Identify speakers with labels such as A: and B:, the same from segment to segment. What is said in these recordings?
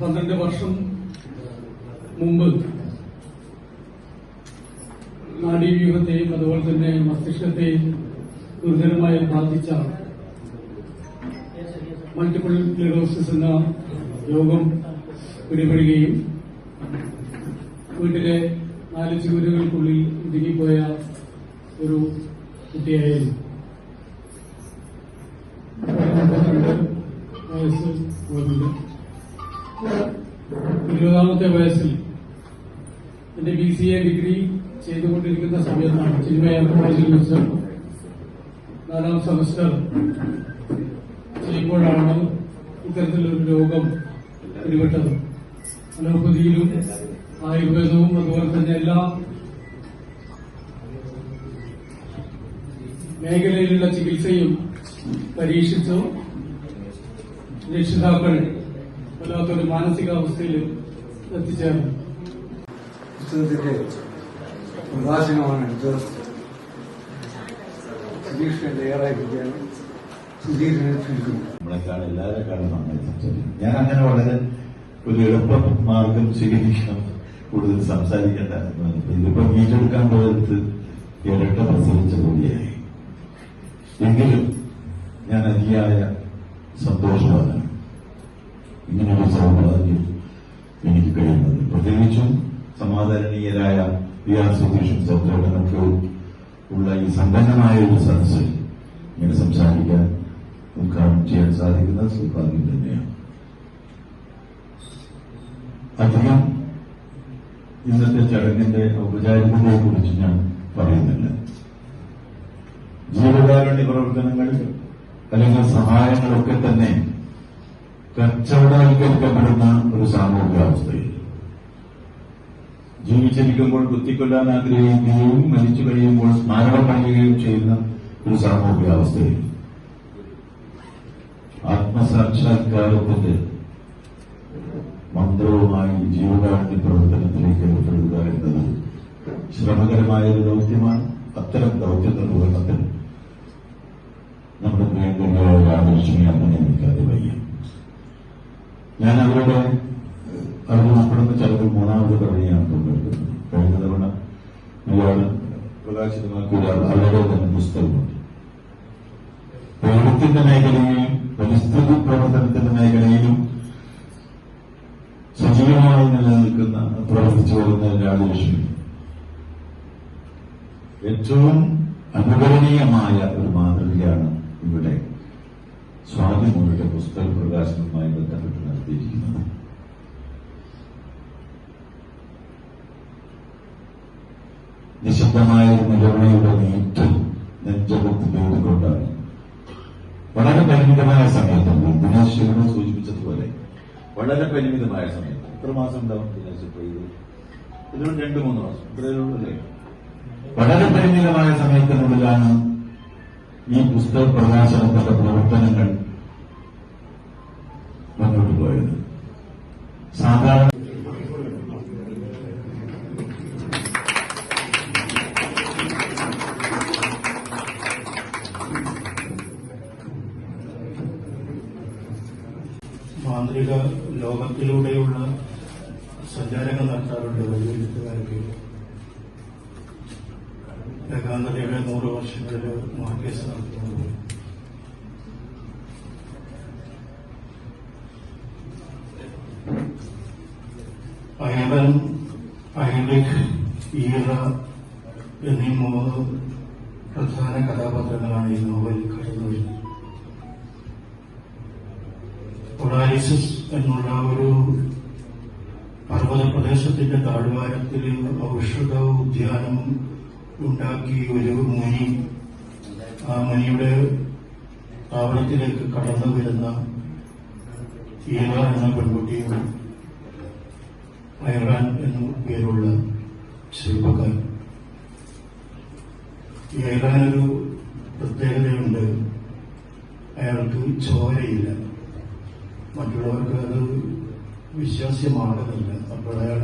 A: പന്ത്രണ്ട് വർഷം മുമ്പ് നാഡീവ്യൂഹത്തെയും അതുപോലെ തന്നെ മസ്തിഷ്കത്തെയും ഗുരുതരമായി ബാധിച്ച മൾട്ടിപ്പിൾ ക്ലിറോസിസ് എന്ന രോഗം പിടിപെടുകയും നാലാം സെമസ്റ്റർ. ചെയ്യുമ്പോഴാണ് ഇത്തരത്തിലൊരു രോഗം പിടിപെട്ടത്. അലോപ്പതിയിലും ആയുർവേദവും അതുപോലെ തന്നെ എല്ലാ മേഖലയിലുള്ള ചികിത്സയും പരീക്ഷിച്ചു. രക്ഷിതാക്കൾ വല്ലാത്തൊരു മാനസികാവസ്ഥയിൽ എത്തിച്ചേർന്നു.
B: പുസ്തകത്തിന്റെ പ്രകാശനമാണ് ഇത്.
C: നമ്മളെക്കാൾ എല്ലാവരെക്കാളും നന്നായി ഞാൻ അങ്ങനെ വളരെ ഒരു എളുപ്പ മാർഗം സ്വീകരിക്കണം. കൂടുതൽ സംസാരിക്കേണ്ട ഇതിപ്പോ വീട്ടെടുക്കാൻ പോയത് ഇരട്ട പ്രസവിച്ച കൂടിയായി. എങ്കിലും ഞാൻ അതിയായ സന്തോഷമാണ് ഇങ്ങനൊരു സൗഭാഗ്യം എനിക്ക് കഴിയുന്നത്. പ്രത്യേകിച്ചും സമാധാനീയരായ വി ആർ സുധീഷും ഉള്ള ഈ സമ്പന്നമായ ഒരു സദസ്സിൽ ഇങ്ങനെ സംസാരിക്കാൻ ഉദ്ഘാടനം ചെയ്യാൻ സാധിക്കുന്ന സൗഭാഗ്യം തന്നെയാണ്. അധികം ഇന്നത്തെ ചടങ്ങിന്റെ ഔപചാരികതയെ കുറിച്ച് ഞാൻ പറയുന്നില്ല. ജീവകാരുണ്യ പ്രവർത്തനങ്ങൾ അല്ലെങ്കിൽ സഹായങ്ങളൊക്കെ തന്നെ കച്ചവടവൽക്കരിക്കപ്പെടുന്ന ഒരു സാമൂഹികാവസ്ഥയിൽ ജീവിച്ചിരിക്കുമ്പോൾ കുത്തിക്കൊല്ലാൻ ആഗ്രഹിക്കുകയും മരിച്ചു കഴിയുമ്പോൾ സ്മാരകം പണിയുകയും ചെയ്യുന്ന ഒരു സാമൂഹികാവസ്ഥയിൽ ആത്മസാക്ഷാത്കാരത്തിന്റെ മന്ത്രവുമായി ജീവകാരുണ്യ പ്രവർത്തനത്തിലേക്ക് ഏർപ്പെടുക എന്നത് ശ്രമകരമായ ഒരു ദൗത്യമാണ്. അത്തരം ദൗത്യ നിർവഹണത്തിൽ നമ്മുടെ പ്രിയങ്കരായ രാമലക്ഷ്മി അമ്മനെ എനിക്കത് വയ്യ. ഞാൻ അവരുടെ അവർ അപ്പുറത്ത് ചിലപ്പോൾ മൂന്നാമത് തവണയാണ് കഴിഞ്ഞ തവണ ഇയാൾ പ്രകാശിതമാക്കിയ പുസ്തകമുണ്ട്. എഴുത്തിന്റെ മേഖലയിലും പരിസ്ഥിതി പ്രവർത്തനത്തിന്റെ മേഖലയിലും സജീവമായി നിലനിൽക്കുന്ന പ്രവർത്തിച്ചു വരുന്ന രാജലക്ഷ്മി ഏറ്റവും അനുകരണീയമായ ഒരു മാതൃകയാണ് ഇവിടെ സ്വാതിമൊഴിയുടെ പുസ്തക പ്രകാശനവുമായി ബന്ധപ്പെട്ട് നടത്തിയിരിക്കുന്നത്. നിശബ്ദമായ ഒരു നിലവിളിയുടെ നീറ്റൽ കൊണ്ടാണ് വളരെ പരിമിതമായ സമയത്ത് ദിനേശ് ശിവനെ സൂചിപ്പിച്ചതുപോലെ. വളരെ പരിമിതമായ സമയത്ത്. എത്ര മാസം ഉണ്ടാവും ദിനേശ് ഇപ്പൊ ഇത്? ഇതിനും രണ്ടു മൂന്ന് മാസം. ഇത്രയേ വളരെ പരിമിതമായ സമയത്തിനുള്ളിലാണ് ഈ പുസ്തക പ്രകാശനത്തിന്റെ പ്രവർത്തനങ്ങൾ മുന്നോട്ട് പോയത്.
D: സഞ്ചാരങ്ങൾ നടത്താറുണ്ട് വലിയ എഴുത്തുകാരൊക്കെ ഏകാന്തതയുടെ നൂറ് വർഷങ്ങളിൽ മാർക്കേസ് നടത്തുന്നത് അയവൻ അയലിക് ഈറ എന്നീ മൂന്ന് പ്രധാന കഥാപാത്രങ്ങളാണ് ഈ നോവലിൽ കടന്നു വരുന്നത് പൊളാരിസിസ് എന്നുള്ള ഒരു പ്രദേശത്തിന്റെ താഴ്വാരത്തിൽ ഔഷധ ഉദ്യാനം ഉണ്ടാക്കി ഒരു മുനി ആ മുനിയുടെ താവളത്തിലേക്ക് കടന്നു വരുന്ന ഈറ എന്ന പെൺകുട്ടിയും ഐറാൻ എന്ന പേരുള്ള ശില്പക്കാരൻ ഈ ഐറാനൊരു പ്രത്യേകതയുണ്ട്. അയാൾക്ക് ചോരയില്ല. മറ്റുള്ളവർക്ക് അത് വിശ്വാസ്യമാകുന്നില്ല അപ്പോൾ അയാൾ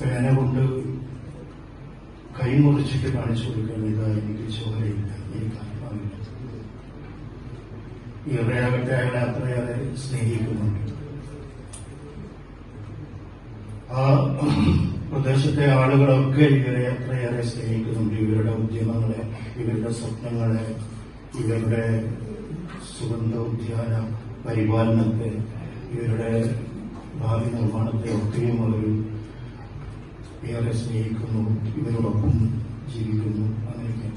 D: പേന കൊണ്ട് കൈ മുറിച്ചിട്ട് കാണിച്ചു കൊടുക്കുന്ന ഇതാ എനിക്ക് ചോരയില്ല എനിക്ക് ആത്മാവില്ല ഇവരെയാകട്ടെ അയാളെ അത്രയേറെ സ്നേഹിക്കുന്നുണ്ട്. ആ പ്രദേശത്തെ ആളുകളൊക്കെ ഇവരെ അത്രയേറെ സ്നേഹിക്കുന്നുണ്ട്. ഇവരുടെ ഉദ്യമങ്ങളെ ഇവരുടെ സ്വപ്നങ്ങളെ ഇവരുടെ സുഗന്ധ ഉദ്യാന പരിപാലനത്തെ ഇവരുടെ ഭാവി നിർമ്മാണത്തെ ഒത്തിരിയും അവർ ഏറെ സ്നേഹിക്കുന്നു ഇവരോടൊപ്പം ജീവിക്കുന്നു അങ്ങനെയൊക്കെ.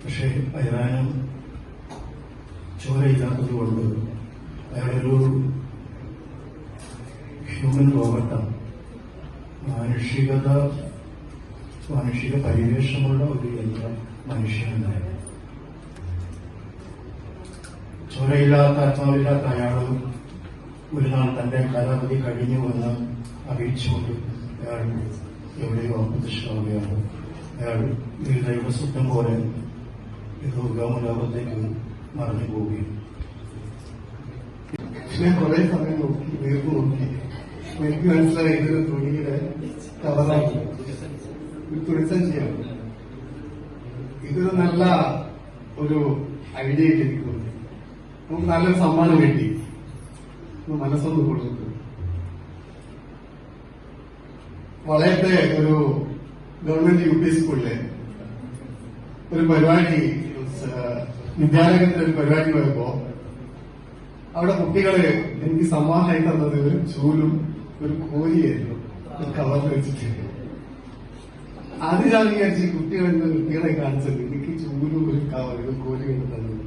D: പക്ഷേ അയാനും ചോരയില്ലാത്തത് കൊണ്ട് അയാളൊരു ഹ്യൂമൻ റോബോട്ടാണ് മാനുഷികത മാനുഷിക പരിവേഷമുള്ള ഒരു യന്ത്ര മനുഷ്യനാണ് ചോരയില്ലാത്ത ആത്മാവില്ലാത്ത അയാൾ ഒരു നാൾ തന്റെ കാലാവധി കഴിഞ്ഞുവെന്ന് അറിയിച്ചുകൊണ്ട് അയാൾ എവിടെയോ അപ്രത്യക്ഷമാവുകയാണ്. അയാൾ ഈ ദൈവസ്വപ്നം പോലെ ഏതോ ഗാമലോകത്തേക്ക് മറഞ്ഞു പോവുകയും
E: ഞാൻ കുറെ സമയം നോക്കി വീർപ്പ് നോക്കി. എനിക്ക് മനസ്സിലായി ഇതൊരു തുണിയുടെ കവറാണ് തുണിസഞ്ചിയാണ് ഇതൊരു നല്ല ഒരു ഐഡിയ തോന്നി. നമുക്ക് നല്ലൊരു സമ്മാനം കിട്ടി. മനസ്സൊന്ന് പൊളിഞ്ഞിട്ട്. വളയത്തെ ഒരു ഗവൺമെന്റ് യു പി സ്കൂളിലെ ഒരു പരിപാടി വിദ്യാലയത്തിന്റെ ഒരു പരിപാടി പോയപ്പോ അവിടെ കുട്ടികളെ എനിക്ക് സമ്മാനമായി തന്നത് ഒരു ചൂലും ഒരു കോരിയായിരുന്നു. കവർ കവറിൽ അത് ഞാൻ വിചാരിച്ചു കുട്ടികൾ കുട്ടികളെ കാണിച്ചത്. എനിക്ക് ചൂലും ഒരു കവർ ഒരു കോരിയും തന്നത്.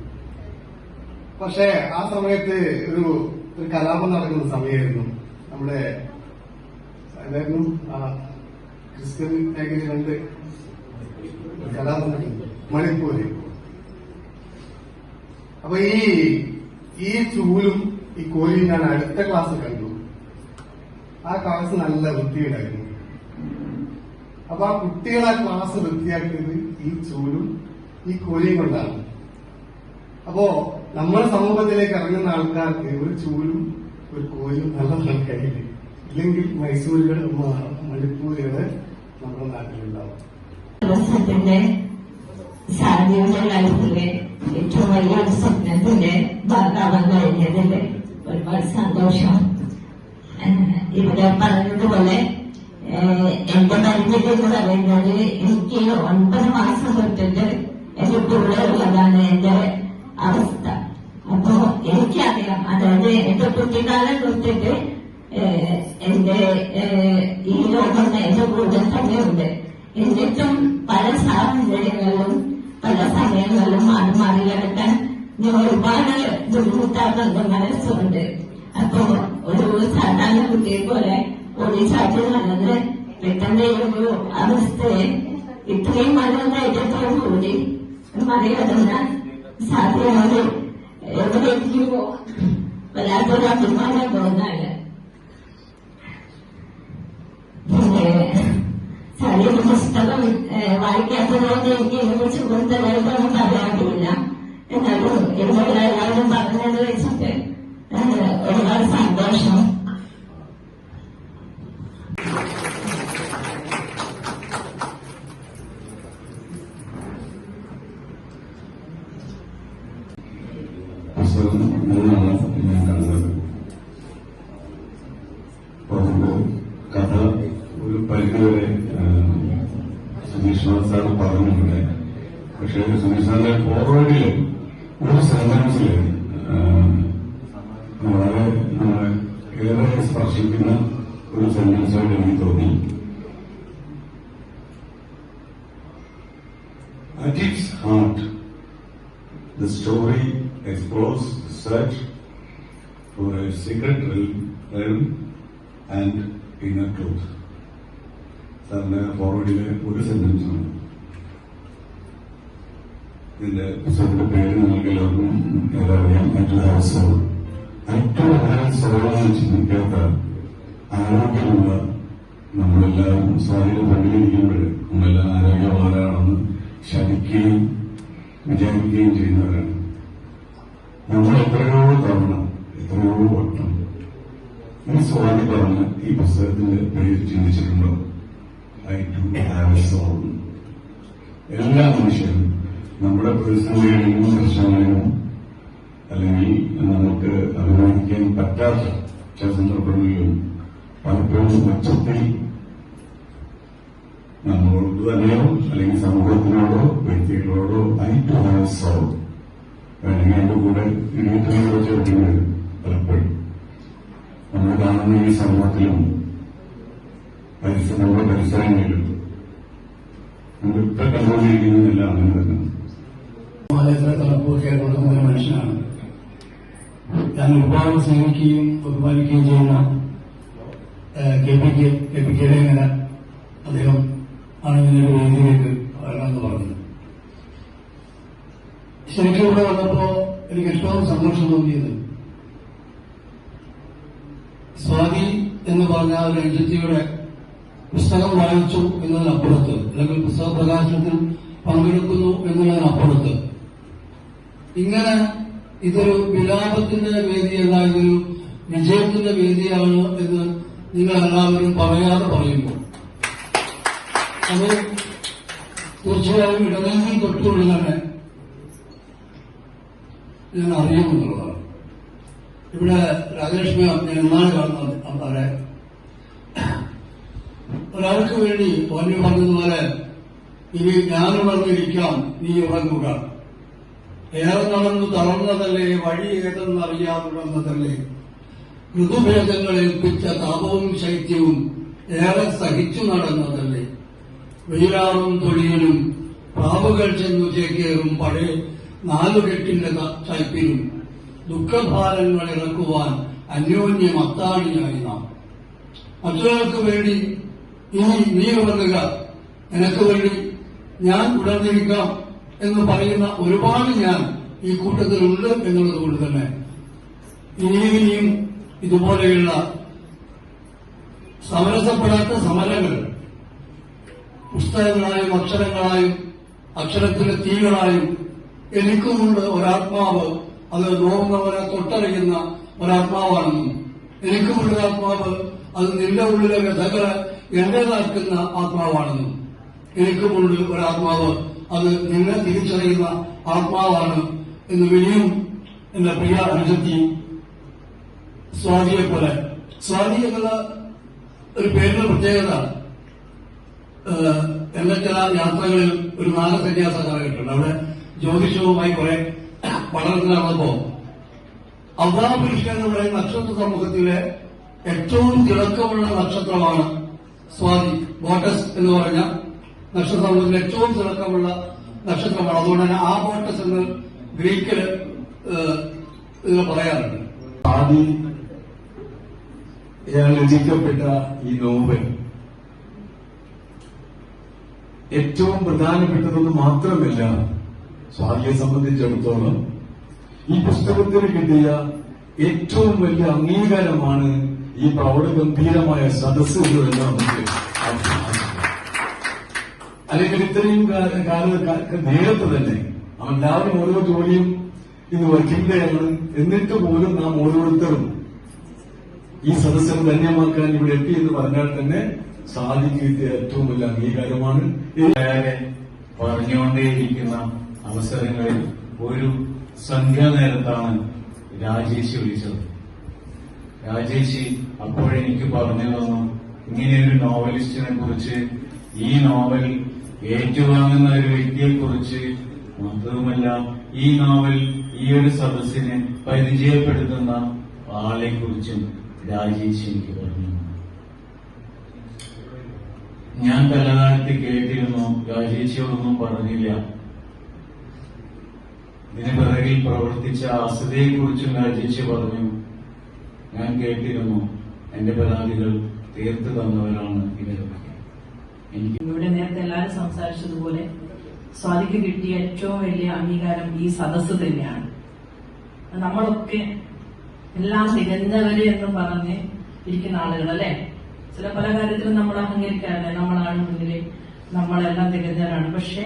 E: പക്ഷെ ആ സമയത്ത് ഒരു ഒരു കലാപം നടക്കുന്ന സമയമായിരുന്നു. നമ്മുടെ അതായിരുന്നു ക്രിസ്ത്യൻ മേഖലകളുടെ കലാപം മണിപ്പൂര്. അപ്പൊ ഈ ഈ ചൂലും ഈ കോലിയും ഞാൻ അടുത്ത ക്ലാസ് കണ്ടു. ആ ക്ലാസ് നല്ല വൃത്തിയുണ്ടായിരുന്നു. അപ്പൊ ആ കുട്ടികളെ ക്ലാസ് വൃത്തിയാക്കിയത് ഈ ചൂലും ഈ കോലിയും കൊണ്ടാണ്. അപ്പോ നമ്മുടെ സമൂഹത്തിലേക്ക് ഇറങ്ങുന്ന ആൾക്കാർക്ക് ഒരു ചൂരും ഒരു കോലും നല്ല കയ്യിൽ ഇല്ലെങ്കിൽ മൈസൂരുകൾ മണിപ്പൂരുകൾ നമ്മുടെ നാട്ടിലുണ്ടാവും.
F: ഏറ്റവും വലിയൊരു സ്വപ്നത്തിന്റെ ഭാഗമാവാൻ കഴിഞ്ഞതിൽ ഒരുപാട് സന്തോഷം. ഇവിടെ പറഞ്ഞതുപോലെ എന്റെ പരിചയം എന്ന് പറയുന്നത് എനിക്ക് ഒൻപത് മാസം തൊട്ടിട്ട് എന്റെ കൂടെ ഉള്ളതാണ് എന്റെ അവസ്ഥ. എനിക്കറിയാം അതായത് എന്റെ കുട്ടിക്കാലം തൊട്ടിട്ട് എന്റെ ഈ ലോകം എന്റെ കൂടെ തന്നെയുണ്ട് എന്നിട്ടും പല സാഹചര്യങ്ങളിലും പല സമയങ്ങളിലും മാറി മറികടക്കാൻ ഞാൻ ഒരുപാട് ബുദ്ധിമുട്ടാകുന്നുണ്ട് മനസ്സുണ്ട് അപ്പൊ ഒരു സാധാരണ കുട്ടിയെ പോലെ ഓടിച്ചാട്ടി നടന്ന് പെട്ടെന്ന് ഒരു അവസ്ഥയെ ഇത്രയും മനോധൈര്യത്തോടു കൂടി മറികടന്ന് സാധ്യമാണ് എവിടേക്കോ വല്ലാത്തൊരു അഭിമാനം തോന്നാണ് സാരിയുടെ പുസ്തകം വായിക്കാത്തതുകൊണ്ട് എനിക്ക് ഇതിനെക്കുറിച്ച് കൂടുതലായിട്ടൊന്നും പറയാറില്ല എന്നാലും ഇവിടെ എല്ലാവരും പറഞ്ഞത് വെച്ചിട്ട് ഒരുപാട് സന്തോഷം
G: പുസ്തകം മൂന്നാണ് ഞാൻ കണ്ടത് അപ്പൊ അതിന്റെ കഥ ഒരു പരിധിവരെ സുധീഷ് സാർ പറഞ്ഞിട്ടുണ്ട് പക്ഷേ സുധീഷ് സാറിന്റെ ഫോർവേഡിൽ ഒരു സെന്റൻസിൽ വളരെ നമ്മളെ ഏറെ സ്പർശിക്കുന്ന ഒരു സെന്റൻസായിട്ട് എനിക്ക് തോന്നി At its heart, the story explores the search for a secret realm, realm and inner truth. സാറിന്റെ ഫോർവേഡിലെ ഒരു സെന്റൻസാണ് ഇതിന്റെ പുസ്തകത്തിന്റെ പേര് നിങ്ങൾക്ക് എല്ലാവർക്കും ഏതറിയാം മറ്റു ഹാസോൾ ഏറ്റവും ഹാസോളെന്ന് ചിന്തിക്കാത്ത ആരോഗ്യമുള്ള നമ്മളെല്ലാം സ്വാധീനം കണ്ടിരിക്കുമ്പോൾ നമ്മളെല്ലാം ആരോഗ്യമുള്ളവരാണെന്ന് ശപിക്കുകയും വിചാരിക്കുകയും ചെയ്യുന്നവരാണ്. നമ്മൾ എത്രയോ തവണ എത്രയോ വട്ടം ഈ സോങ് പറഞ്ഞ ഈ പുസ്തകത്തിന്റെ പേര് ചിന്തിച്ചിട്ടുണ്ടോ? I too have a soul എല്ലാ മനുഷ്യരും നമ്മുടെ പ്രതിസന്ധികളിലും പ്രശ്നങ്ങളിലും അല്ലെങ്കിൽ നമുക്ക് അഭിമാനിക്കാൻ പറ്റാത്ത
H: ചില സന്ദർഭങ്ങളിലും പലപ്പോഴും മെച്ചത്തിൽ നമ്മളോട് തന്നെയോ അല്ലെങ്കിൽ സമൂഹത്തിനോടോ വ്യക്തികളോടോ ഐ ടു ഹാവ് സോൾ വേണമെങ്കിൽ അതിന്റെ കൂടെ ഇടിയത്തിനോട് ചോദ്യങ്ങൾ പലപ്പോഴും. നമ്മൾ കാണുന്ന ഈ സമൂഹത്തിലും പരിസര നമ്മുടെ പരിസരങ്ങളിലും നമ്മളിപ്പോ കണ്ടുകൊണ്ടിരിക്കുന്നതല്ല അങ്ങനെ തന്നെ
A: തലപ്പൊക്കെ ഒരു മനുഷ്യനാണ്. ഞാൻ ഒരുപാട് സ്നേഹിക്കുകയും ബഹുമാനിക്കുകയും ചെയ്യുന്ന K P K K P കെയുടെ ഇങ്ങനെ അദ്ദേഹം ആണ് ഇങ്ങനെ ഒരു വേദിയിലേക്ക് വരണമെന്ന് പറഞ്ഞത് ശരിക്കും ഇവിടെ വന്നപ്പോ എനിക്ക് ഏറ്റവും സന്തോഷം തോന്നിയത് സ്വാതി എന്ന് പറഞ്ഞ ഒരു ഏജൻസിയുടെ പുസ്തകം വായിച്ചു എന്നതിനപ്പുറത്ത് അല്ലെങ്കിൽ പുസ്തക പ്രകാശനത്തിൽ പങ്കെടുക്കുന്നു എന്നതിനപ്പുറത്ത് ഇങ്ങനെ ഇതൊരു വിലാപത്തിന്റെ വേദിയല്ല ഇതൊരു വിജയത്തിന്റെ വേദിയാണ് എന്ന് നിങ്ങൾ എല്ലാവരും പറയാതെ പറയുമ്പോൾ അത് തീർച്ചയായും ഇടനെങ്കിൽ തൊട്ടുള്ളിൽ തന്നെ ഞാൻ അറിയുമെന്നുള്ളതാണ്. ഇവിടെ രാജലക്ഷ്മി നിർമ്മാണം കാണുന്നു അവരെ ഒരാൾക്ക് വേണ്ടി ഓന് പറഞ്ഞതുപോലെ ഇനി ഞാൻ ഉണർന്നിരിക്കാം നീ ഉറങ്ങുക ഏറെ നടന്നു തളർന്നതല്ലേ വഴി ഏതെന്ന് ഏതെന്നറിയാതുള്ളതല്ലേ ഋതുഭേദങ്ങൾ ഏൽപ്പിച്ച താപവും ശൈത്യവും ഏറെ സഹിച്ചു നടന്നതല്ലേ. വെയിലാറും തൊഴിലും പ്രാവുകൾ ചെന്നു ചേക്കേറും പഴയ നാലുകെട്ടിന്റെ ചൈപ്പിലും. ദുഃഖഭാരങ്ങൾ ഇറക്കുവാൻ അന്യോന്യം അത്താണിയായി നാം. മറ്റൊരാൾക്ക് വേണ്ടി ഇനി നീ ഉണർന്നുക. നിനക്ക് വേണ്ടി ഞാൻ ഉണർന്നിരിക്കാം എന്ന് പറയുന്ന ഒരുപാട് ഞാൻ ഈ കൂട്ടത്തിലുണ്ട് എന്നുള്ളത് കൊണ്ട് തന്നെ. ഇനിയും ഇനിയും ഇതുപോലെയുള്ള സമരസപ്പെടാത്ത സമരങ്ങൾ പുസ്തകങ്ങളായും അക്ഷരങ്ങളായും അക്ഷരത്തിലെ തീകളായും എനിക്കുമുണ്ട് ഒരാത്മാവ് അത് നോക്കുന്നവരെ തൊട്ടറിയുന്ന ഒരാത്മാവാണെന്നും എനിക്കുമുള്ള ആത്മാവ് അത് നിന്റെ ഉള്ളിലെ വ്യഥകളെ എന്റേതാക്കുന്ന ആത്മാവാണെന്നും എനിക്കുമുണ്ട് ഒരാത്മാവ് അത് നിന്നെ തിരിച്ചറിയുന്ന ആത്മാവാണ് എന്ന് വിനിയും എന്റെ പ്രിയ അനുജത്തി സ്വാതിയെ പോലെ. സ്വാതി എന്നുള്ള ഒരു പേരിന്റെ പ്രത്യേകത. എന്റെ ചില യാത്രകളിൽ ഒരു നാഗസന്യാസ കാലഘട്ടമുണ്ട് അവിടെ ജ്യോതിഷവുമായി കുറെ വളർന്നു നടന്നപ്പോ എന്ന് പറയുന്ന നക്ഷത്ര സമൂഹത്തിലെ ഏറ്റവും തിളക്കമുള്ള നക്ഷത്രമാണ് സ്വാതി ബോട്ടസ് എന്ന് പറഞ്ഞ നക്ഷത്ര സമൂഹത്തിലെ ഏറ്റവും തിളക്കമുള്ള നക്ഷത്രമാണ്. അതുകൊണ്ട് തന്നെ ആ ബോട്ടസ് എന്ന് ഗ്രീക്കിൽ പറയാറുണ്ട്.
H: ആദ്യം രചിക്കപ്പെട്ട ഈ നോവൽ ഏറ്റവും പ്രധാനപ്പെട്ടതെന്ന് മാത്രമല്ല സ്വാതിയെ സംബന്ധിച്ചിടത്തോളം ഈ പുസ്തകത്തിന് കിട്ടിയ ഏറ്റവും വലിയ അംഗീകാരമാണ് ഈ പ്രൗഢഗംഭീരമായ സദസ്സ് സദസ്. അല്ലെങ്കിൽ ഇത്രയും കാല- കാല- കാ- നേരത്തെ തന്നെ എല്ലാവരും ഓരോ ജോലിയും ഇന്ന് ആണ് എന്നിട്ട് പോലും നാം ഓരോരുത്തരും ഈ സദസ്സിനെ ധന്യമാക്കാൻ ഇവിടെ എത്തി എന്ന് പറഞ്ഞാൽ തന്നെ സാധിക്കുന്ന ഏറ്റവും വലിയ അംഗീകാരമാണ്
I: പറഞ്ഞുകൊണ്ടേയിരിക്കുന്ന അവസരങ്ങളിൽ ഒരു സന്ധ്യാനേരത്താണ് രാജേഷി വിളിച്ചത്. രാജേഷി അപ്പോഴെനിക്ക് പറഞ്ഞു തന്നു ഇങ്ങനെയൊരു നോവലിസ്റ്റിനെ കുറിച്ച് ഈ നോവൽ ഏറ്റുവാങ്ങുന്ന ഒരു വ്യക്തിയെ കുറിച്ച് മാത്രവുമല്ല ഈ നോവൽ ഈ ഒരു സദസ്സിനെ പരിചയപ്പെടുത്തുന്ന ആളെ കുറിച്ചും രാജേഷ് എനിക്ക് പറഞ്ഞു ഞാൻ കലകാലത്ത് കേട്ടിരുന്നു രാജേഷിയോടൊന്നും പറഞ്ഞില്ല. ഇതിന് പിറകിൽ പ്രവർത്തിച്ച അസതയെ കുറിച്ചും രാജേഷി പറഞ്ഞു. ഞാൻ കേട്ടിരുന്നു എന്റെ പരാതികൾ തീർത്തു തന്നവരാണ് ഇവരൊക്കെ. എനിക്ക്
J: ഇവിടെ നേരത്തെ എല്ലാവരും സംസാരിച്ചതുപോലെ സ്വാതിക്ക് കിട്ടിയ ഏറ്റവും വലിയ അംഗീകാരം ഈ സദസ്സ് തന്നെയാണ്. നമ്മളൊക്കെ എല്ലാം തികഞ്ഞവര് എന്ന് പറഞ്ഞ് ഇരിക്കുന്ന ആളുകൾ അല്ലെ? ചില പല കാര്യത്തിലും നമ്മൾ അഹങ്കരിക്കാറില്ല നമ്മളാണ് മുന്നിൽ നമ്മളെല്ലാം തികഞ്ഞവരാണ്. പക്ഷെ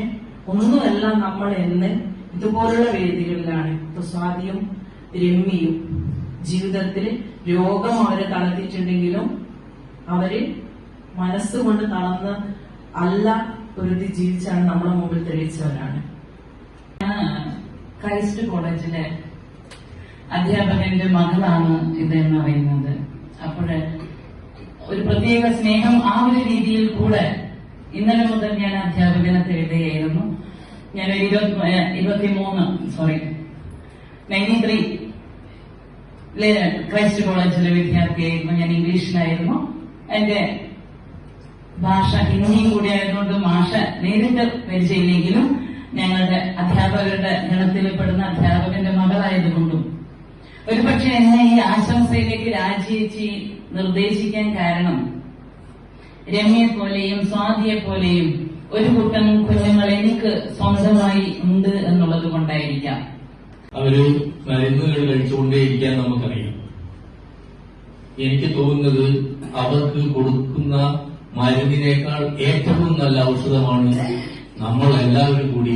J: ഒന്നുമല്ല നമ്മൾ എന്ന് ഇതുപോലുള്ള വേദികളിലാണ് തുസാദിയും രമ്യയും ജീവിതത്തിൽ രോഗം അവരെ തളർത്തിയിട്ടുണ്ടെങ്കിലും അവർ മനസ്സുകൊണ്ട് തളർന്ന് അല്ല പൊരുതി ജീവിച്ചാണ് നമ്മുടെ മുമ്പിൽ തെളിയിച്ചവരാണ്.
K: ക്രൈസ്റ്റ് കോളേജിലെ അധ്യാപകന്റെ മകളാണ് ഇതെന്ന് അറിയുന്നത് അപ്പോൾ ഒരു പ്രത്യേക സ്നേഹം ആ ഒരു രീതിയിൽ കൂടെ ഇന്നലെ മുതൽ ഞാൻ അധ്യാപകനെ തേടുകയായിരുന്നു. ഞാൻ ഒരു ഇരുപത്തി ഇരുപത്തിമൂന്ന് സോറി നയന്റി ത്രീ ക്രൈസ്റ്റ് കോളേജിലെ വിദ്യാർത്ഥിയായിരുന്നു ഞാൻ ഇംഗ്ലീഷിലായിരുന്നു. എന്റെ ഭാഷ ഹിന്ദിയും കൂടി ആയതുകൊണ്ട് ഭാഷ നേരിട്ട് പരിചയമില്ലെങ്കിലും ഞങ്ങളുടെ അധ്യാപകരുടെ ഗണത്തിൽപ്പെടുന്ന അധ്യാപകന്റെ മകളായതുകൊണ്ടും. ഒരുപക്ഷെ എന്നെ ഈ ആശംസയിലേക്ക് രാജിയേച്ചി നിർദ്ദേശിക്കാൻ കാരണം രമ്യെ പോലെയും സ്വാതിയെ പോലെയും ഒരു കൂട്ടം കുഞ്ഞുങ്ങൾ എനിക്ക് സ്വന്തമായി ഉണ്ട് എന്നുള്ളത് കൊണ്ടായിരിക്കാം.
L: അവർ മരുന്നുകൾ കഴിച്ചുകൊണ്ടേയിരിക്കാൻ നമുക്കറിയാം. എനിക്ക് തോന്നുന്നത് അവർക്ക് കൊടുക്കുന്ന മരുന്നിനേക്കാൾ ഏറ്റവും നല്ല ഔഷധമാണ് നമ്മൾ എല്ലാവരും കൂടി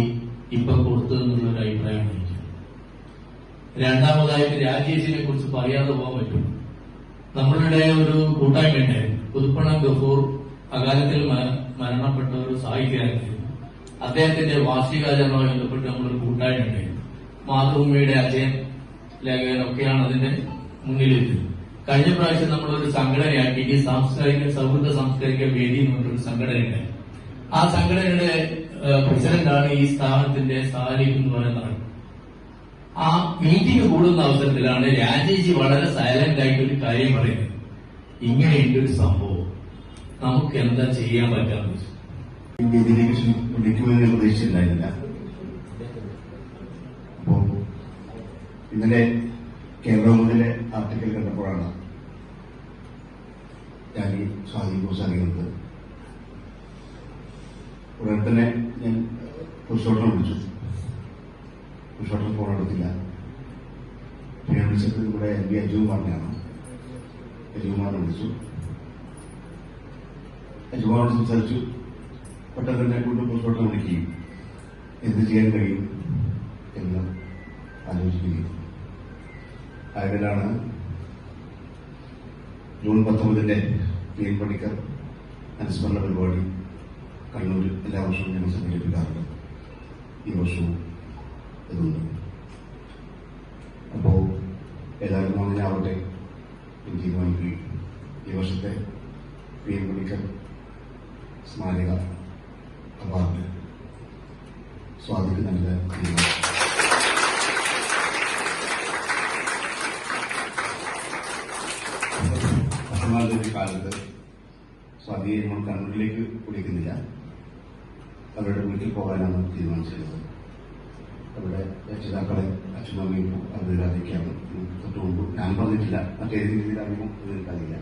L: ഇപ്പൊ കൊടുത്തതെന്നുള്ളൊരു അഭിപ്രായമാണ് അഭിപ്രായം രണ്ടാമതായിട്ട് രാജേഷിനെ കുറിച്ച് പറയാതെ പോകാൻ പറ്റും. നമ്മളുടെ ഒരു കൂട്ടായ്മ ഉണ്ടായിരുന്നു പുതുപ്പണം ഗഫൂർ അകാലത്തിൽ മ- മരണപ്പെട്ട ഒരു സാഹിത്യകാരനായിരുന്നു അദ്ദേഹത്തിന്റെ വാർഷികാചരണവുമായി ബന്ധപ്പെട്ട് നമ്മളൊരു കൂട്ടായ്മ ഉണ്ടായിരുന്നു മാതൃഭൂമിയുടെ അജയൻ ലേഖകനൊക്കെയാണ് അതിന്റെ മുന്നിലെത്തിയത് കഴിഞ്ഞ പ്രാവശ്യം നമ്മളൊരു സംഘടനയാക്കി സാംസ്കാരിക സൗഹൃദ സാംസ്കാരിക വേദി എന്ന് പറഞ്ഞൊരു സംഘടനയുണ്ട് ആ സംഘടനയുടെ പ്രസിഡന്റാണ് ഈ സ്ഥാപനത്തിന്റെ സാലിഹ് എന്ന് പറയുന്ന ആൾ ആ മീറ്റിംഗ് കൂടുന്ന അവസരത്തിലാണ് രാജേജി വളരെ സൈലന്റ് ആയിട്ട് ഒരു കാര്യം പറയുന്നത്. ഇങ്ങനെയുണ്ട് ഒരു സംഭവം. നമുക്ക് എന്താ ചെയ്യാൻ പറ്റാന്ന് വെച്ചു.
M: വേദിയിലേക്ക് മുതലെ ഇന്നലെ ആർട്ടിക്കൽ കണ്ടപ്പോഴാണ് ഞാൻ ഈ സ്വാധീനെ കുറിച്ച് അറിയുന്നത്. ഉടൻ തന്നെ ഞാൻ പുരുഷോട്ടം വിളിച്ചു. പുരുഷോട്ടം ഫോൺ എടുത്തില്ല. പിന്നെ വിളിച്ചത് ഇവിടെ എം പി അജുകുമാറിനെയാണ് അജുകുമാറിനെ വിളിച്ചു. അജുകുമാറോട് സംസാരിച്ചു. പെട്ടെന്ന് തന്നെ കൊണ്ട് പുറത്തോട്ട് വിളിക്കുകയും എന്ത് ചെയ്യാൻ കഴിയും? എന്ന് ആലോചിക്കുകയും. ആയതിനാണ് ജൂൺ പത്തൊമ്പതിന്റെ ക്ലീൻ പണിക്കർ അനുസ്മരണ പരിപാടി കണ്ണൂരിൽ എല്ലാ വർഷവും ഞങ്ങൾ സംഘടിപ്പിക്കാറുണ്ട് ഈ വർഷവും ഇതുണ്ട്. അപ്പോ ഏതായാലും അങ്ങനെ ആവട്ടെ തീരുമാനിക്കുകയും ഈ വർഷത്തെ ക്ലീൻ പണിക്കർ സ്മാരക അവാർഡ്. സ്വാതിക്ക് നല്ല ഒരു കാലത്ത് സ്വാതിയെ നമ്മൾ കണ്ണൂരിലേക്ക് വിളിക്കുന്നില്ല. അവരുടെ വീട്ടിൽ പോകാനാണ് തീരുമാനിച്ചിരുന്നത്. അവിടെ രക്ഷിതാക്കളെ അച്ഛനമ്മയും അവരിലാതിരിക്കാണ് തൊട്ടുമുമ്പ് ഞാൻ പറഞ്ഞിട്ടില്ല. മറ്റേത് രീതിയിലാകുമ്പോൾ എനിക്കറിയില്ല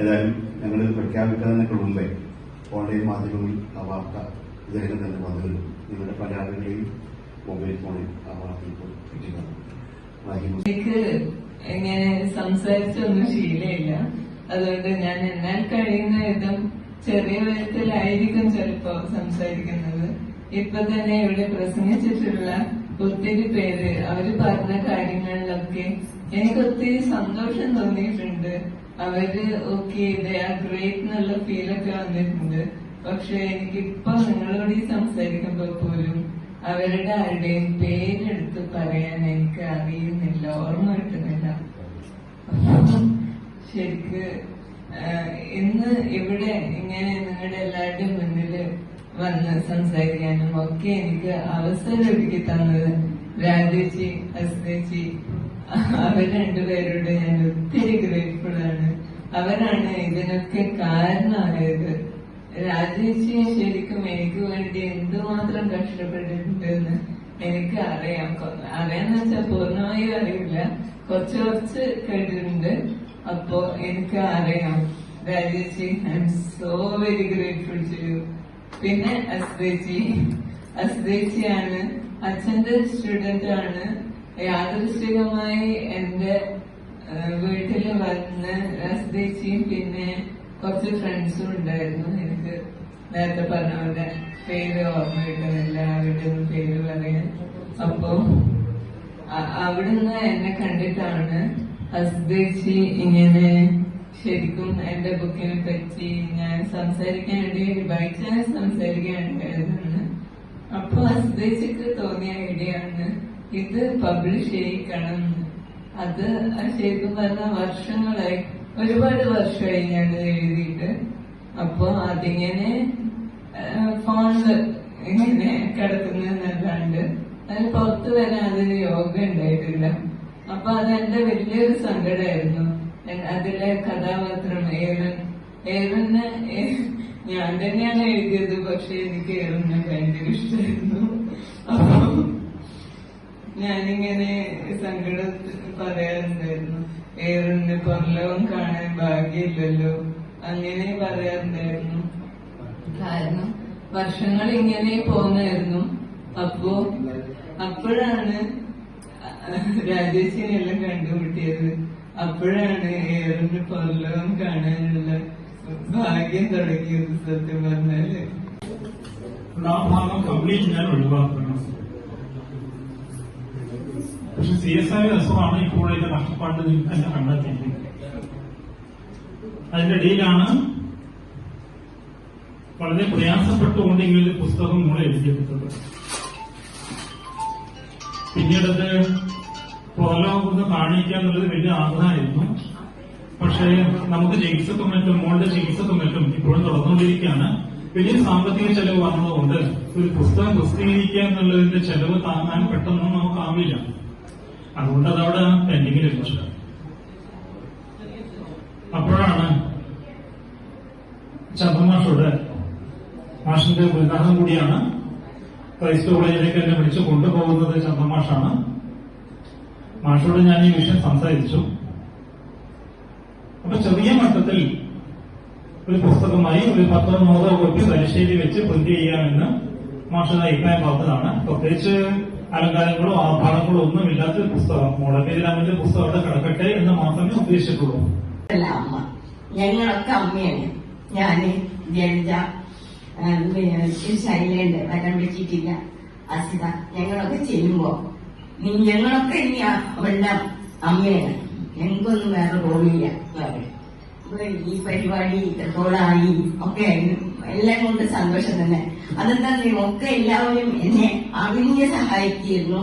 M: ഏതായാലും ഞങ്ങൾ പ്രഖ്യാപിക്കുന്നതിനൊക്കെ മുമ്പേ ഓൺലൈൻ മാധ്യമങ്ങളിൽ ആ വാർത്ത ഇതിനകം തന്നെ വന്നിരുന്നു. നിങ്ങളുടെ പല ആളുകളെയും മൊബൈൽ ഫോണിൽ ആ വാർത്ത ഇപ്പോൾ മാധ്യമ
N: സംസാരിച്ചൊന്നും ശീലയില്ല അതുകൊണ്ട് ഞാൻ എന്നാൽ കഴിയുന്ന വിധം ചെറിയ വിധത്തിലായിരിക്കും ചിലപ്പോ സംസാരിക്കുന്നത്. ഇപ്പൊ തന്നെ ഇവിടെ പ്രസംഗിച്ചിട്ടുള്ള ഒത്തിരി പേര് അവർ പറഞ്ഞ കാര്യങ്ങളിലൊക്കെ എനിക്ക് ഒത്തിരി സന്തോഷം തോന്നിയിട്ടുണ്ട്. അവർ ഓക്കെ ഗ്രേറ്റ് എന്നുള്ള ഫീലൊക്കെ വന്നിട്ടുണ്ട്. പക്ഷെ എനിക്കിപ്പൊ നിങ്ങളോട് ഈ സംസാരിക്കുമ്പോ പോലും അവരുടെ ആരുടെയും പേരെടുത്ത് പറയാൻ എനിക്ക് അറിയുന്നില്ല ഓർമ്മ കിട്ടുന്നില്ല. ശരിക്ക് ഇന്ന് ഇവിടെ ഇങ്ങനെ നിങ്ങളുടെ എല്ലാവരുടെയും മുന്നിൽ വന്ന് സംസാരിക്കാനും ഒക്കെ എനിക്ക് അവസരം ഒരുക്കി തന്നത് രാജേച്ചി ഹസ്തേച്ചി അവർ രണ്ടുപേരോട് ഞാൻ ഒത്തിരി ഗ്രേറ്റ്ഫുൾ ആണ്. അവരാണ് ഇതിനൊക്കെ കാരണമായത്. രാജേഷി ശരിക്കും എനിക്ക് വേണ്ടി എന്തുമാത്രം കഷ്ടപ്പെട്ടിട്ടുണ്ടെന്ന് എനിക്ക് അറിയാം അറിയാന്ന് വെച്ചാൽ പൂർണമായും അറിയില്ല. കുറച്ച് കുറച്ച് കേട്ടിട്ടുണ്ട്. അപ്പോ എനിക്ക് അറിയാം രാജേഷി I am so very grateful to you പിന്നെ അസ്തേച്ചി അസ്തേച്ചിയാണ് അച്ഛന്റെ സ്റ്റുഡന്റ് ആണ്. യാദൃശ്ചികമായി എന്റെ വീട്ടിൽ വന്ന് അസ്തേച്ചിയും പിന്നെ കുറച്ച് ഫ്രണ്ട്സും ഉണ്ടായിരുന്നു. എനിക്ക് നേരത്തെ പറഞ്ഞവരുടെ പേര് ഓർമ്മ കിട്ടുന്നില്ല അവരുടെ പേര് പറയാൻ അപ്പോ അവിടുന്ന് എന്നെ കണ്ടിട്ടാണ് ഹസ്ദേച്ചി ഇങ്ങനെ ശരിക്കും എന്റെ ബുക്കിനെ പറ്റി ഞാൻ സംസാരിക്കാൻ ഇടയായി ബൈ ചാൻസ് സംസാരിക്കാൻ ഇടയായതാണ് അപ്പൊ ഹസ്ദേച്ചിക്ക് തോന്നിയ ഐഡിയ ആണ് ഇത് പബ്ലിഷ് ചെയ്യിക്കണം. അത് ശരിക്കും പറഞ്ഞ വർഷങ്ങളായി ഒരുപാട് വർഷമായി ഞാൻ എഴുതിയിട്ട്. അപ്പൊ അതിങ്ങനെ ഫോണിൽ ഇങ്ങനെ കിടക്കുന്നതല്ലാണ്ട് അതിന് പുറത്തു വരാൻ അതിന് യോഗ ഉണ്ടായിട്ടില്ല. അപ്പൊ അതെന്റെ വലിയൊരു സങ്കടമായിരുന്നു. അതിലെ കഥാപാത്രം ഏവൻ ഏവന് ഞാൻ തന്നെയാണ് എഴുതിയത് പക്ഷെ എനിക്ക് ഏവനെ ഭയങ്കര ഇഷ്ടമായിരുന്നു. അപ്പൊ ഞാനിങ്ങനെ സങ്കടത്തിൽ പറയാറുണ്ടായിരുന്നു. ഏറിന് കൊല്ലവും കാണാൻ ഭാഗ്യമില്ലല്ലോ അങ്ങനെ പറയാറുണ്ടായിരുന്നു. കാരണം വർഷങ്ങൾ ഇങ്ങനെ പോന്നായിരുന്നു അപ്പോ അപ്പോഴാണ് രാജേഷിനെല്ലാം കണ്ടുമുട്ടിയത്. അപ്പോഴാണ് ഏറിന്റെ കൊല്ലവും കാണാനുള്ള ഭാഗ്യം തുടങ്ങിയത് സത്യം
O: പറഞ്ഞാൽ. ഞാൻ ഒഴിവാക്കണം പക്ഷെ സി എസ് ഐ ഇതിന്റെ കഷ്ടപ്പാട് നിങ്ങൾക്ക് തന്നെ കണ്ടെത്തിയിരിക്കുന്നത് അതിന്റെ ഇടയിലാണ് വളരെ പ്രയാസപ്പെട്ടുകൊണ്ട് ഇങ്ങനെ ഒരു പുസ്തകം നിങ്ങൾ എഴുതിയെടുത്തത്. പിന്നീടത് പുറലോകത്ത് കാണിക്കുക എന്നുള്ളത് വലിയ ആഗ്രഹമായിരുന്നു. പക്ഷേ നമുക്ക് ചികിത്സക്കും മറ്റും മോളുടെ ചികിത്സക്കും മറ്റും ഇപ്പോഴും തുടർന്നുകൊണ്ടിരിക്കുകയാണ് വലിയ സാമ്പത്തിക ചെലവ് വന്നതുകൊണ്ട് ഒരു പുസ്തകം പ്രസിദ്ധീകരിക്കുക എന്നുള്ളതിന്റെ ചെലവ് താങ്ങാൻ പെട്ടെന്ന് നമുക്കാവില്ല അതുകൊണ്ട് അതവിടെ പെൻഡിങ്ങിൽ വെച്ചു അപ്പോഴാണ് ചന്ദ്രമാഷോട് മാഷിന്റെ ഉദ്ഘാടനം കൂടിയാണ് ക്രൈസ്തവ കോളേജിലേക്ക് എന്നെ വിളിച്ചു കൊണ്ടുപോകുന്നത് ചന്ദ്രമാഷാണ് മാഷോട് ഞാൻ ഈ വിഷയം സംസാരിച്ചു. അപ്പൊ ചെറിയ മട്ടത്തിൽ ഒരു പുസ്തകമായി ഒരു പത്തോ നൂറോ കോപ്പി തലശ്ശേരി വെച്ച് പ്രിന്റ് ചെയ്യാമെന്ന് മാഷിന്റെ അഭിപ്രായം പറഞ്ഞതാണ് പ്രത്യേകിച്ച് അലങ്കാരങ്ങളോ ആഭാരങ്ങളോ ഒന്നുമില്ലാത്ത ഒരു പുസ്തകം. മോളപ്പേരിരാമന്റെ പുസ്തകം അവിടെ കിടക്കട്ടെ എന്ന് മാത്രമേ ഉദ്ദേശിച്ചിട്ടുള്ളൂ.
P: അമ്മ. ഞങ്ങളൊക്കെ അമ്മയാണ്. ഞാൻ ജലജ ശൈലുണ്ട് വരാൻ വെച്ചിട്ടില്ല അസിത ഞങ്ങളൊക്കെ ചെല്ലുമ്പോ നീ ഞങ്ങളൊക്കെ ഇനി അവളുടെ അമ്മയാണ്. ഞങ്ങൾക്കൊന്നും വേറെ റോളില്ല ഈ പരിപാടി ഇത്രത്തോളായി. ഒക്കെ എല്ലാം കൊണ്ട് സന്തോഷം തന്നെ. അതെന്താ ഒക്കെ എല്ലാവരും എന്നെ അറിഞ്ഞ് സഹായിച്ചിരുന്നു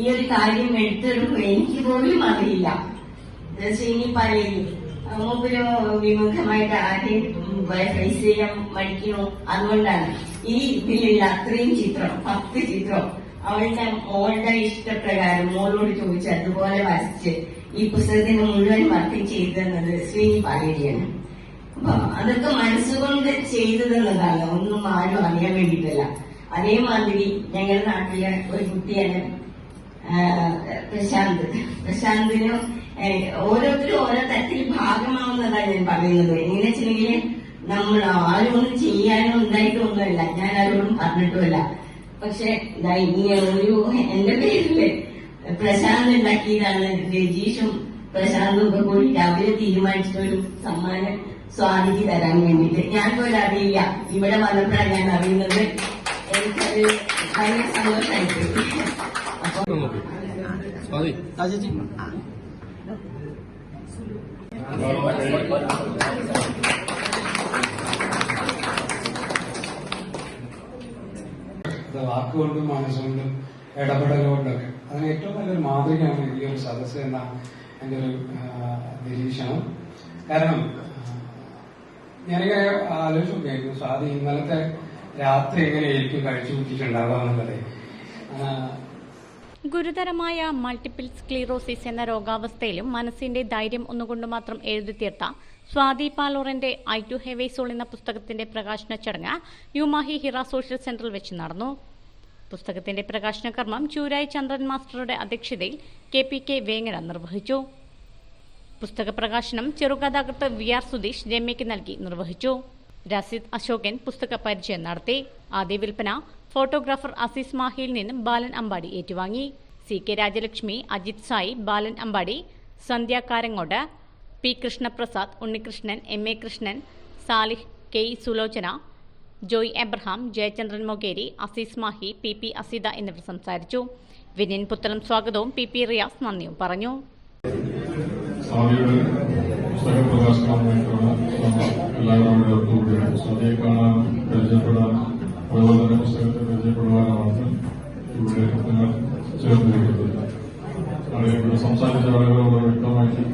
P: ഈ ഒരു കാര്യം എടുത്തെടുക്കും എനിക്ക് പോലും അറിയില്ല. ഇനി പറയും മൂപ്പര് വിമുഖമായിട്ട് ആദ്യം ഫേസ് ചെയ്യാൻ മടിക്കുന്നു. അതുകൊണ്ടാണ് ഈ ഇതിലുള്ള അത്രയും ചിത്രം പത്ത് ചിത്രം. അവളുടെ മോളുടെ ഇഷ്ടപ്രകാരം മോളോട് ചോദിച്ച് അതുപോലെ വരച്ച് ഈ പുസ്തകത്തിന് മുഴുവൻ വർക്കും ചെയ്തെന്നത് ശ്രീ അപ്പൊ അതൊക്കെ മനസ്സുകൊണ്ട് ചെയ്തതുള്ളതല്ല. ഒന്നും ആരും അറിയാൻ വേണ്ടിയിട്ടല്ല. അതേമാതിരി ഞങ്ങളുടെ നാട്ടിലെ ഒരു കുട്ടിയാണ് പ്രശാന്ത്. പ്രശാന്തിനും ഓരോരുത്തരും ഓരോ തരത്തിൽ ഭാഗമാവുന്നതാണ് ഞാൻ പറയുന്നത്. എങ്ങനെ വെച്ചിട്ടുണ്ടെങ്കിൽ നമ്മൾ ആരും ഒന്നും ചെയ്യാനും ഉണ്ടായിട്ടൊന്നുമല്ല ഞാൻ ആരോടും പറഞ്ഞിട്ടുമല്ല. പക്ഷെ ഈ ഒരു എന്റെ പേരിൽ പ്രശാന്ത് ഉണ്ടാക്കിയതാണ് രജീഷും പ്രശാന്തും ഒക്കെ കൂടി അവർ തീരുമാനിച്ചിട്ടൊരു സമ്മാനം സ്വാതിക്ക് തരാൻ വേണ്ടിയിട്ട്. ഞാൻ പോലും അറിയില്ല. ഇവിടെ വന്നപ്പോഴാണ് ഞാൻ അറിയുന്നത്. എനിക്കത് ഭയങ്കര സന്തോഷമായിപ്പോയി
B: ഇത് വാക്കുകൊണ്ടും മനസ്സുകൊണ്ടും ഇടപെടലുകൊണ്ടൊക്കെ അതിന് ഏറ്റവും നല്ലൊരു മാതൃകയാണ് ഈ ഒരു സദസ്സ് എന്ന എന്റെ ഒരു നിരീക്ഷണം. കാരണം ഞാനിങ്ങനെ ആലോചിച്ച് നോക്കിയായിരുന്നു സ്വാതി ഇന്നലത്തെ രാത്രി എങ്ങനെയായിരിക്കും കഴിച്ചു കൂട്ടിയിട്ടുണ്ടാവുക
Q: ഗുരുതരമായ മൾട്ടിപ്പിൾ സ്ക്ലീറോസിസ് എന്ന രോഗാവസ്ഥയിലും മനസ്സിന്റെ ധൈര്യം ഒന്നുകൊണ്ട് മാത്രം എഴുതി തീർത്ത Swathi പാലോറിന്റെ I too have a soul എന്ന പുസ്തകത്തിന്റെ പ്രകാശന ചടങ്ങ് യുമാഹി ഹിറ സോഷ്യൽ സെന്ററിൽ വെച്ച് നടന്നു. പുസ്തകത്തിന്റെ പ്രകാശന കർമ്മം ചൂരായി ചന്ദ്രൻ മാസ്റ്ററുടെ അധ്യക്ഷതയിൽ കെ പി കെ വേങ്ങര നിർവഹിച്ചു. പുസ്തക പ്രകാശനം ചെറുകഥാകൃത്ത് വി ആർ സുധീഷ് രമ്യയ്ക്ക് നൽകി നിർവഹിച്ചു. രസിദ് അശോകൻ പുസ്തക പരിചയം നടത്തി. ആദ്യ വിൽപ്പന ഫോട്ടോഗ്രാഫർ അസീസ് മാഹിയിൽ നിന്നും ബാലൻ അമ്പാടി ഏറ്റുവാങ്ങി. C K Rajalakshmi Ajith Sai Balan Ambadi Sandhya Karangode P Krishnaprasad Unnikrishnan M A Krishnan Salih K Sulochana Joy Abraham Jayachandran Mokeri Aziz Mahi P P Aseeda എന്നിവർ സംസാരിച്ചു. വിനിയൻ പുത്തലം സ്വാഗതവും പി പി റിയാസ് നന്ദിയും പറഞ്ഞു.
R: സ്വാമിയുടെ പുസ്തക പ്രകാശനമായിട്ടുള്ള എല്ലാവരും ഇവിടെ ഒത്തുകൂടിയത് സ്വാമിയെ കാണാനും പരിചയപ്പെടാനും അതുപോലെ തന്നെ പുസ്തകത്തെ പരിചയപ്പെടുവാനുമാണ് ഇവിടെ ഞങ്ങൾ ചേർന്നിരിക്കുന്നത്. ഇവിടെ സംസാരിച്ച ആളുകളോട് വ്യക്തമായിട്ട്